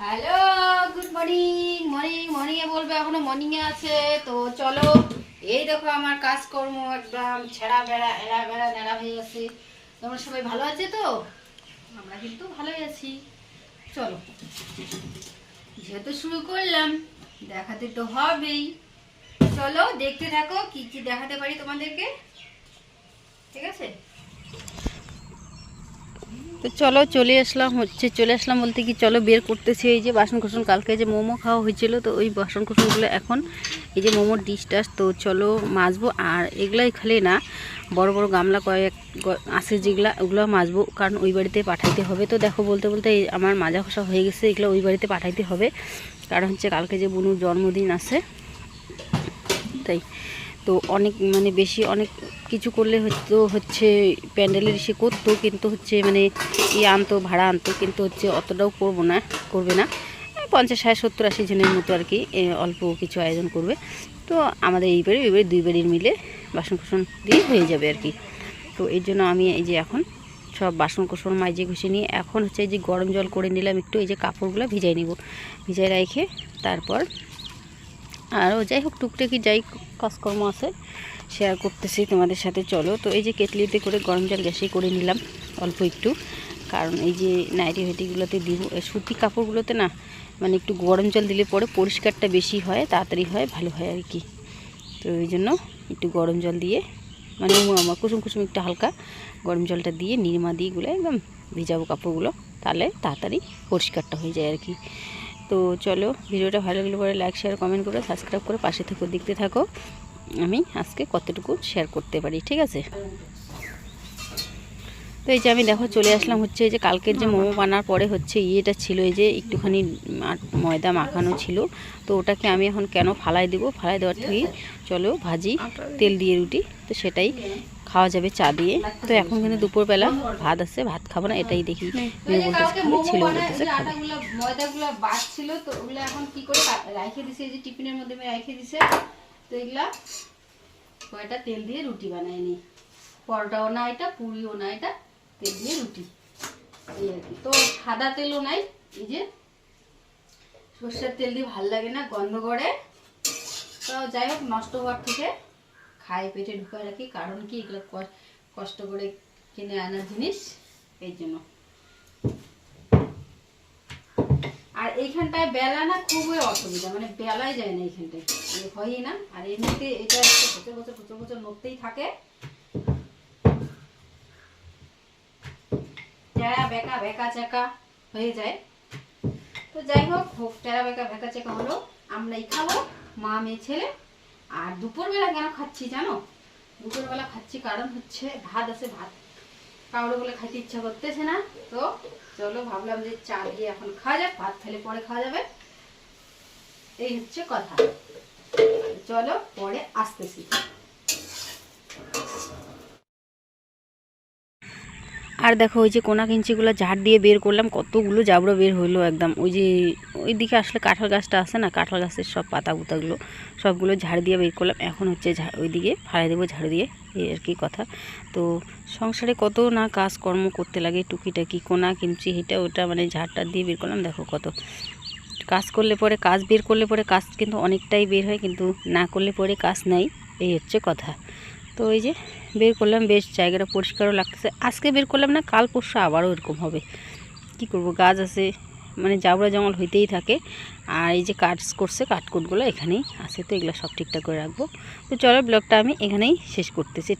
Hello good morning morning মর্নিংয়ে বলবে, এখনও মর্নিংয়ে আছে। তো চলো, এই দেখো আমার কাজকর্ম একদম ছেঁড়া বেড়া এড়া বেড়া নেড়া হয়ে গেছে। তোমরা সবাই ভালো আছে তো? আমরা কিন্তু ভালোই আছি। চলো, যেহেতু শুরু করলাম, দেখাতে তো হবেই। চলো, দেখতে থাকো, কি কি দেখাতে পারি তোমাদেরকে? ঠিক আছে? তো চলো চলে আসলাম, হচ্ছে চলে আসলাম বলতে কি চলো বের করতেছি, এই যে বাসন কোসন কালকে যে মোমো খাওয়া হয়েছিল, তো ওই বাসন কোসনগুলো এখন, এই যে মোমোর ডিশ টাস তো চলো মাজবো, আর এগুলাই খালি না, বড় বড় গামলা কয়েক আছে যেগুলা, ওগুলো মাজবো, কারণ ওই বাড়িতে পাঠাইতে হবে। তো দেখো বলতে বলতে আমার মাজা খসা হয়ে গেছে, এগুলো ওই বাড়িতে পাঠাইতে হবে। কারণ হচ্ছে কালকে যে বুনুর জন্মদিন আছে, তাই, তো অনেক মানে বেশি অনেক কিছু করলে হয়তো হচ্ছে প্যান্ডেলের সে করতো, কিন্তু হচ্ছে মানে ই আনতো, ভাড়া আনতো, কিন্তু হচ্ছে অতটাও করব না, করবে না। পঞ্চাশ ষাট সত্তর আশি জনের মতো আর কি অল্প কিছু আয়োজন করবে। তো আমাদের এই বাড়ি, ওই বাড়ি দুই বাড়ির মিলে বাসন কুসন দিয়ে হয়ে যাবে আর কি। তো এই জন্য আমি এই যে এখন সব বাসন কোসন মাইজে ঘষে নিয়ে, এখন হচ্ছে এই যে গরম জল করে নিলাম একটু, এই যে কাপড়গুলো ভিজাই নিব। ভিজাই রেখে তারপর আরও যাই হোক, টুকটাকি যাই কাজকর্ম আছে শেয়ার করতেছি তোমাদের সাথে, চলো। তো এই যে কেটলিতে করে গরম জল গ্যাসে করে নিলাম, অল্প একটু। কারণ এই যে নাইটি হাইটিগুলোতে দিব সুতি কাপড়গুলোতে না মানে একটু গরম জল দিলে পরে পরিষ্কারটা বেশি হয়, তাড়াতাড়ি হয়, ভালো হয় আর কি। তো এই জন্য একটু গরম জল দিয়ে মানে আমার কুসুম কুসুম একটু হালকা গরম জলটা দিয়ে, নিরমা দিয়ে গুলো একদম ভিজাবো কাপড়গুলো, তাহলে তাড়াতাড়ি পরিষ্কারটা হয়ে যায় আর কি। তো চলো ভিডিওটা ভালো লাগলে পরে লাইক শেয়ার কমেন্ট করে সাবস্ক্রাইব করে পাশে থেকে দেখতে থাকো। আমি আজকে কতটুকু শেয়ার করতে পারি, ঠিক আছে? তো এই যে আমি দেখো চলে আসলাম হচ্ছে এই যে কালকের যে মোমো বানার পরে হচ্ছে ইয়েটা ছিল এই যে একটুখানি ময়দা মাখানো ছিল। তো ওটাকে আমি এখন কেন ফালাই দেবো? ফালাই দেওয়ার থেকেই চলো ভাজি, তেল দিয়ে রুটি, তো সেটাই খাওয়া যাবে চা দিয়ে। তো এখন কিন্তু দুপুরবেলা ভাত আছে ভাত খাব না এটাই দেখি মেয়ে বলতেছে খাবে, ছিল বলতেছে খাবে। আটাগুলো ময়দাগুলো বাড়ছিল তো ওগুলো এখন কি করে রাখে দিছে এই যে টিফিনের মধ্যে আমি রাখে দিছে। তো এগুলা কয়টা? তেল দিয়ে রুটি বানাই নি পরোটাও না এটা পুরিও না এটা তেল দিয়ে রুটি। এই আর কি। তো সাদা তেলও নাই এই যে সর্ষের তেল দিয়ে ভালো লাগে না গন্ধ করে। তো যাই হোক নষ্ট হওয়ার থেকে খাই পেটে ঢুকায় রাখি, কারণ কি এগুলো কষ্ট করে কিনে আনার জিনিস, এই জন্য। আর এইখানটায় বেলা না খুবই অসুবিধা মানে বেলাই যায় না এইখানটায় এই হয়ই না। আর এমনিতে এটা বছর বছর বছর বছর নড়তেই থাকে। বেকা বেকা চেকা হয়ে যায়। তো যাই হোক হোক, টেরা বেকা বেকা চেকা হলো। আমরাই খাব, মা, মেয়ে, ছেলে। আর দুপুরবেলা কেন খাচ্ছি জানো? দুপুরবেলা খাচ্ছি কারণ হচ্ছে ভাত আছে ভাত। কাউরে বলে খাইতে ইচ্ছা করতেছে না, তো চলো ভাবলাম যে চা দিয়ে এখন খাওয়া যাক, ভাত খেলে পরে খাওয়া যাবে। এই হচ্ছে কথা। চলো পরে আসতেছি। আর দেখো ওই যে কোনা কিঞ্চিগুলো ঝাড় দিয়ে বের করলাম, কতগুলো জাবড়া বের হলো একদম। ওই যে ওই দিকে আসলে কাঁঠাল গাছটা আছে না, কাঁঠাল গাছের সব পাতা গুতাগুলো, সবগুলো ঝাড় দিয়ে বের করলাম। এখন হচ্ছে ওই দিকে ফালাই দেবো, ঝাড়ু দিয়ে, এই আর কি কথা। তো সংসারে কত না কাজকর্ম করতে লাগে টুকিটাকি কোনা কিঞ্চি এটা ওটা মানে ঝাড়টা দিয়ে বের করলাম, দেখো কত। কাজ করলে পরে কাজ, বের করলে পরে কাজ কিন্তু অনেকটাই বের হয়, কিন্তু না করলে পরে কাজ নাই, এই হচ্ছে কথা। তো এই যে বের করলাম, বেশ জায়গাটা পরিষ্কারও লাগতেছে। আজকে বের করলাম না, কাল পরশু আবারও এরকম হবে। কি করব, গাছ আছে মানে জাবড়া জঙ্গল হইতেই থাকে। আর এই যে কাটস করছে, কাঠকুটগুলো এখানেই আছে, তো এগুলো সব ঠিকঠাক করে রাখব। তো চলো, ব্লগটা আমি এখানেই শেষ করতেছি।